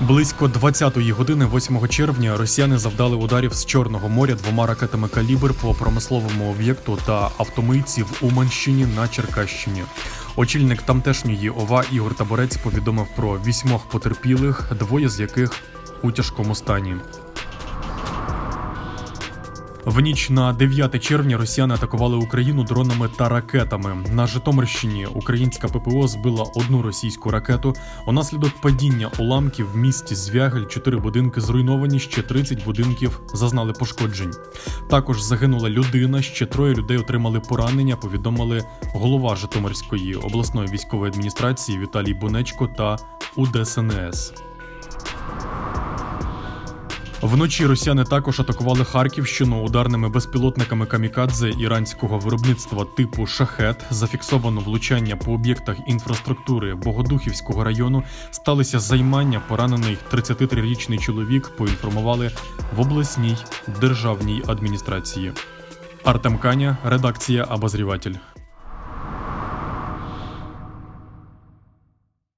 Близько 20-ї години, 8 червня, росіяни завдали ударів з Чорного моря двома ракетами калібр по промисловому об'єкту та автомийці в Уманщині на Черкащині. Очільник тамтешньої ОВА Ігор Таборець повідомив про вісьмох потерпілих, двоє з яких у тяжкому стані. В ніч на 9 червня росіяни атакували Україну дронами та ракетами. На Житомирщині українська ППО збила одну російську ракету. Унаслідок падіння уламків в місті Звягель чотири будинки зруйновані, ще 30 будинків зазнали пошкоджень. Також загинула людина, ще троє людей отримали поранення. Повідомили голова Житомирської обласної військової адміністрації Віталій Бунечко та УДСНС. Вночі росіяни також атакували Харківщину ударними безпілотниками камікадзе іранського виробництва типу шахет. Зафіксовано влучання по об'єктах інфраструктури Богодухівського району. Сталися займання. Поранений 33-річний чоловік поінформували в обласній державній адміністрації. Артем Каня, редакція Обозріватель.